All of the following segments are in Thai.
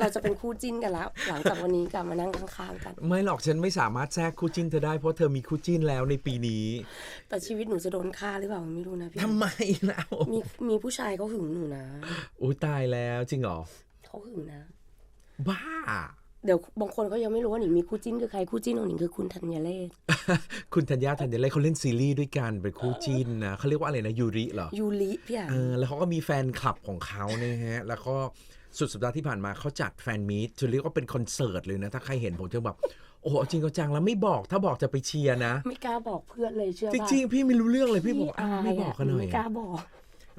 เราจะเป็นคู่จิ้นกันแล้ว หลังจากวันนี้กลับมานั่งข้างๆกัน ไม่หรอกฉันไม่สามารถแทรกคู่จิ้นเธอได้เพราะเธอมีคู่จิ้นแล้วในปีนี้ แต่ชีวิตหนูจะโดนฆ่าหรือเปล่าไม่รู้นะพี่ทำไมแล้วมีมีผู้ชายเขาหึงหนูนะอุ้ยตายแล้วจริงเหรอเขาหึงนะ บ้า เดี๋ยวบางคนเขายังไม่รู้ว่าหนิงมีคู่จิ้นคือใครคู่จิ้นของหนิงคือคุณธัญเลศ คุณธัญญาธัญเลเขาเล่นซีรีส์ด้วยกันเป็นคู่จิ้นนะเขาเรียกว่าอะไรนะยูริเหรอยูริพี่อะเออแล้วเขาก็มีแฟนคลับของเขานะฮะ แล้วก็สุดสัปดาห์ที่ผ่านมาเขาจัดแฟนมีตจะเรียกว่าเป็นคอนเสิร์ตเลยนะ ถ้าใครเห็นผมจะแบบโอ้โหเอาจริงเอาจังแล้วไม่บอกถ้าบอกจะไปเชียร์นะ ไม่กล้าบอกเพื่อนเลยเชื่อจป่ะริงๆพี่ไม่รู้เรื่องเลยพี่บอกอาอ้าวยไม่บอกกันหน่อยไม่กล้าบอก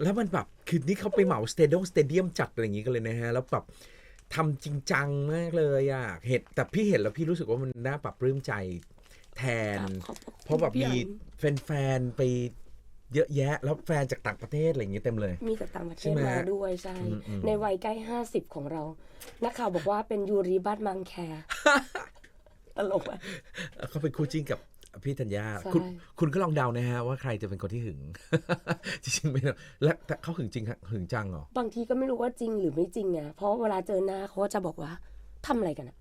แล้วมันแบบคือนี่เขาไปเหมาสเตเดียมสเตเดียมจัดอะไรอย่างงี้กันเลยนะฮะแล้วแบบ ทำจริงจังมากเลยอะเห็นแต่พี่เห็นแล้วพี่รู้สึกว่ามันน่าปรับปลื้มใจแทนขอบคุณเพราะแบบพี่มีอันแฟนๆไปเยอะแยะ แล้วแฟนจากต่างประเทศอะไรอย่างงี้เต็มเลย มีจากต่างประเทใช่ศไหมมาด้วยใช่อืมอืมในวัยใกล้ห้าสิบของเรา นักข่าวบอกว่าเป็นยูริบัตมังแคร์ตลกอะเขาเป็นคู่จิ้นกับ พี่ธัญญาใช่คุณคุณก็ลองเดานะฮะว่าใครจะเป็นคนที่หึง จริงๆไม่นะและแต่เขาหึงจริงฮะหึงจังเหรอบางทีก็ไม่รู้ว่าจริงหรือไม่จริงไงเพราะเวลาเจอหน้าเขาก็จะบอกว่าทำอะไรกันอะ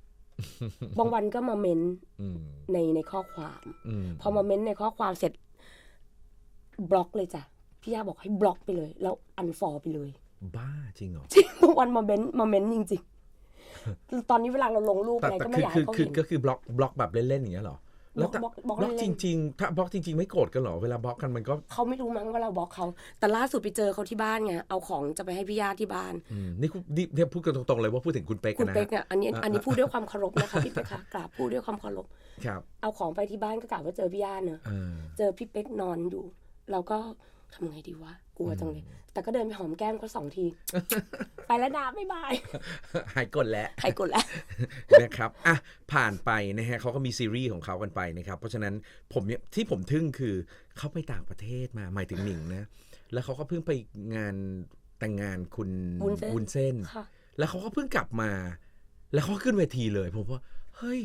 บางวันก็มาเม้นอืมในในข้อความอืมพอมาเม้นในข้อความเสร็จ บล็อกเลยจ้ะพี่ย่าบอกให้บล็อกไปเลย แล้วอันฟอลไปเลย บ้าจริงเหรอจริงบางวันมาเม้นมาเม้นจริงๆตอนนี้เวลาเราลงรูปแต่อะไรแต่ก็ไม่คืออยากคือให้เขาเห็นคือก็คือบล็อกบล็อกแบบเล่นๆอย่างเงี้ยเหรอ แล้วแต่บล็อกบล็อกบล็อกเล่จนๆริง ๆ ถ้าบล็อกจริง ๆ ไม่โกรธกันเหรอ เวลาบล็อกกันมันก็เขาไม่รู้มั้งว่าเราบล็อกเขา แต่ล่าสุดไปเจอเขาที่บ้านไงเอาของจะไปให้พี่ญาติที่บ้าน อืมนี่คุณนี่เนี่ยพูดกันตรงๆเลยว่าพูดถึงคุณเป๊กคุณนะเป๊กฮะ เนี่ยอันนี้อ่า อันนี้พูดด้วยความเคารพนะคะพี่เป๊กค่ะกราบพูดด้วยความเคารพครับเอาของไปที่บ้านก็กล่าวว่าเจอพี่ญาติเนอะ เออเจอพี่เป๊กนอนอยู่ เราก็ ทำไงดีวะ กลัวจังเลย แต่ก็เดินไปหอมแก้มเขาสองที ไปแล้วนะบ๊ายบาย หายกดแล้วใครกดแล้ว นะครับ อะ ผ่านไปนะฮะเขาก็มีซีรีส์ของเขากันไปนะครับ เพราะฉะนั้นผมเนี่ยที่ผมทึ่งคือเขาไปต่างประเทศมา หมายถึงหนิงนะ แล้วเขาก็เพิ่งไปงานแต่งงานคุณวุ้นเส้นวุ้นเส้นค่ะแล้วเขาก็เพิ่งกลับมา แล้วเขาก็ขึ้นเวทีเลย ผมว่า เฮ้ย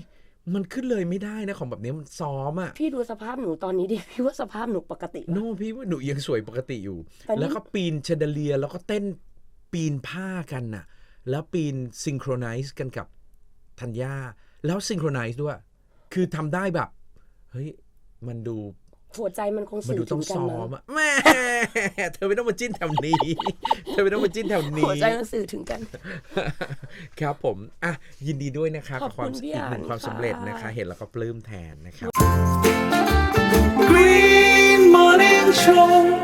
มันขึ้นเลยไม่ได้นะของแบบนี้มันซ้อมอะพี่ดูสภาพหนูตอนนี้ดิพี่ว่าสภาพหนูปกติโน่พี่ว่าหนูยังสวยปกติอยู่แต่นี่แล้วก็ปีนเชนเดเลียร์แล้วก็เต้นปีนผ้ากันน่ะ แล้วปีนซิงโครไนซ์กันกับธัญญาแล้วซิงโครไนซ์ด้วย คือทำได้แบบ เฮ้ย มันดูหัวใจมันคงมันสื่ดูอต้ถึองงกันซ้อมั้มงอะแม่ เธอไม่ต้องมาจิ้นแถวนี้ เธอไม่ต้องมาจิ้นแถวนี้หัวใจมันสื่อถึงกัน ครับผมอะยินดีด้วยนะคะขอกับบความคุณพี่อีกหนึ่งอั๋นความสำเร็จค่ะนะคะ เห็นแล้วก็ปลื้มแทนนะครับ Green Morning Show